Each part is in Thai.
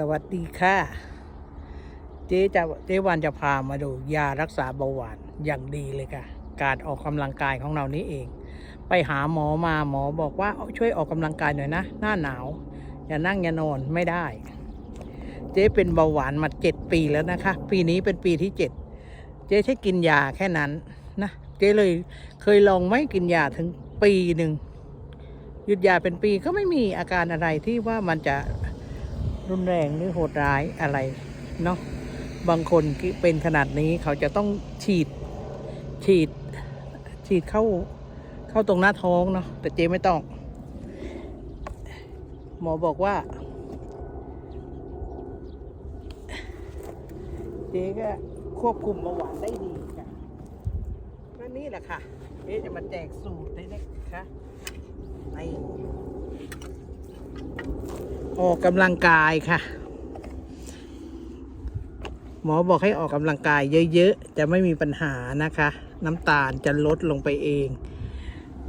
สวัสดีค่ะ เจ๊จะเจ๊วันจะพามาดูยารักษาเบาหวานอย่างดีเลยค่ะ การออกกำลังกายของเรานี้เอง ไปหาหมอมาหมอบอกว่าช่วยออกกำลังกายหน่อยนะ หน้าหนาว อย่านั่งอย่านอนไม่ได้ เจ๊เป็นเบาหวานมาเจ็ดปีแล้วนะคะ ปีนี้เป็นปีที่เจ็ดเจ๊ใช้กินยาแค่นั้นนะเจ๊เลยเคยลองไม่กินยาถึงปีหนึ่งหยุดยาเป็นปีก็ไม่มีอาการอะไรที่ว่ามันจะ รุนแรงหรือโหดร้ายอะไรเนาะบางคนเป็นขนาดนี้เขาจะต้องฉีด ฉีด ฉีดเข้าเข้าตรงหน้าท้องเนาะแต่เจ๊ไม่ต้อง หมอบอกว่า เจ๊ก็ควบคุมเบาหวานได้ดีค่ะก็นี่แหละค่ะเจ๊จะมาแจกสูตรได้นะคะใน ออกกำลังกายค่ะ หมอบอกให้ออกกำลังกายเยอะๆ จะไม่มีปัญหานะคะ น้ำตาลจะลดลงไปเอง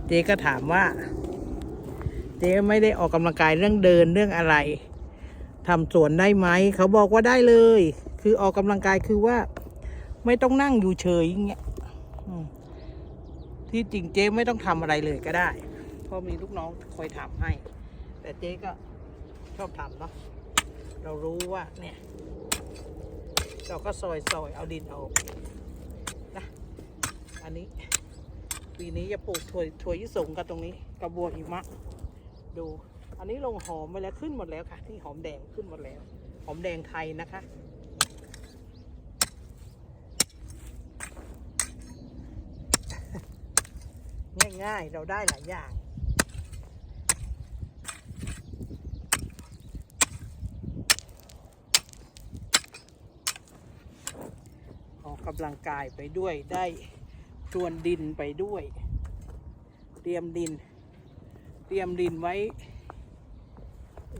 เจ๊ก็ถามว่า เจ๊ไม่ได้ออกกำลังกายเรื่องเดินเรื่องอะไรทำสวนได้ไหม เขาบอกว่าได้เลย คือออกกำลังกายคือว่า ไม่ต้องนั่งอยู่เฉยอย่างเงี้ยที่จริงเจ๊ไม่ต้องทำอะไรเลยก็ได้ เพราะมีลูกน้องคอยทำให้ แต่เจ๊ก็ ชอบทำเนาะเรารู้ว่าเนี่ย เราก็ซอยซอยเอาดินออกนะอันนี้ ปีนี้จะปลูกถั่วถั่วยิสงกันตรงนี้ กระบวหิมะ ดู อันนี้ลงหอมไปแล้วขึ้นหมดแล้วค่ะ ที่หอมแดงขึ้นหมดแล้ว หอมแดงไทยนะคะง่ายๆ เราได้หลายอย่าง กำลังกายไปด้วยได้ชวนดินไปด้วย เตรียมดิน เตรียมดินไว้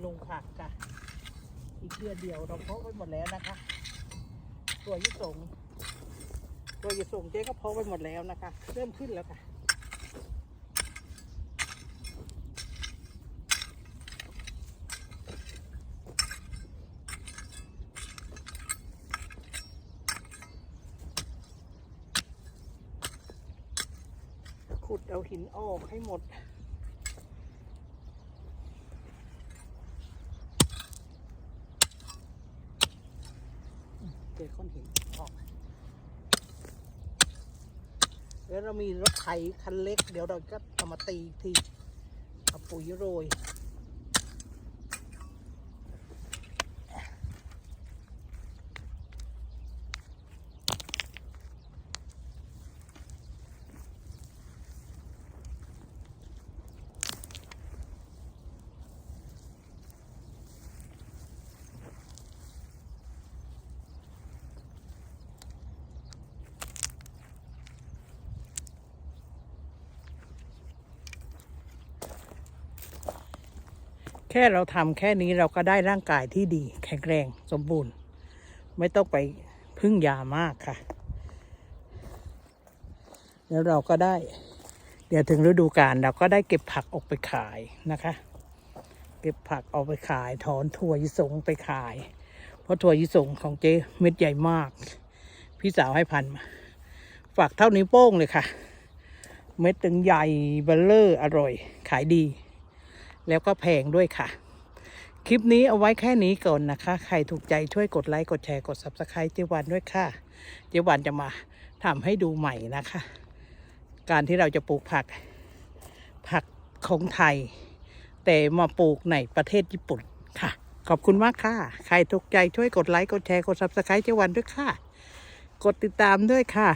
ลงผักค่ะอีกเดือนเดียวเราเพาะไว้หมดแล้วนะคะ ตัวยิสงตัวยิสงเจ๊ก็เพาะไว้หมดแล้วนะคะ เริ่มขึ้นแล้วค่ะ ขุดเอาหินออกให้หมด เจอก้อนหินออก แล้วเรามีรถไถคันเล็ก เดี๋ยวเราก็เอามาตีทีเอาปุ๋ยโรย แค่เราทำแค่นี้เราก็ได้ร่างกายที่ดี แข็งแรงสมบูรณ์ ไม่ต้องไปพึ่งยามากค่ะ แล้วเราก็ได้ เดี๋ยวถึงฤดูกาลเราก็ได้เก็บผักออกไปขายนะคะ เก็บผักออกไปขาย ถอนถั่วยิสงไปขาย เพราะถั่วยิสงของเจ๊เม็ดใหญ่มาก พี่สาวให้พันมาฝากเท่านิ้วโป้งเลยค่ะ เม็ดตึงใหญ่เบลเลอร์อร่อย ขายดี แล้วก็แพงด้วยค่ะ คลิปนี้เอาไว้แค่นี้ก่อนนะคะ ใครถูกใจช่วยกดไลค์กดแชร์กด subscribe เจวันด้วยค่ะ เจวันจะมาทำให้ดูใหม่นะคะ การที่เราจะปลูกผักผักของไทย แต่มาปลูกในประเทศญี่ปุ่นค่ะ ขอบคุณมากค่ะ ใครถูกใจช่วยกดไลค์กดแชร์กด subscribe เจวันด้วยค่ะ กดติดตามด้วยค่ะ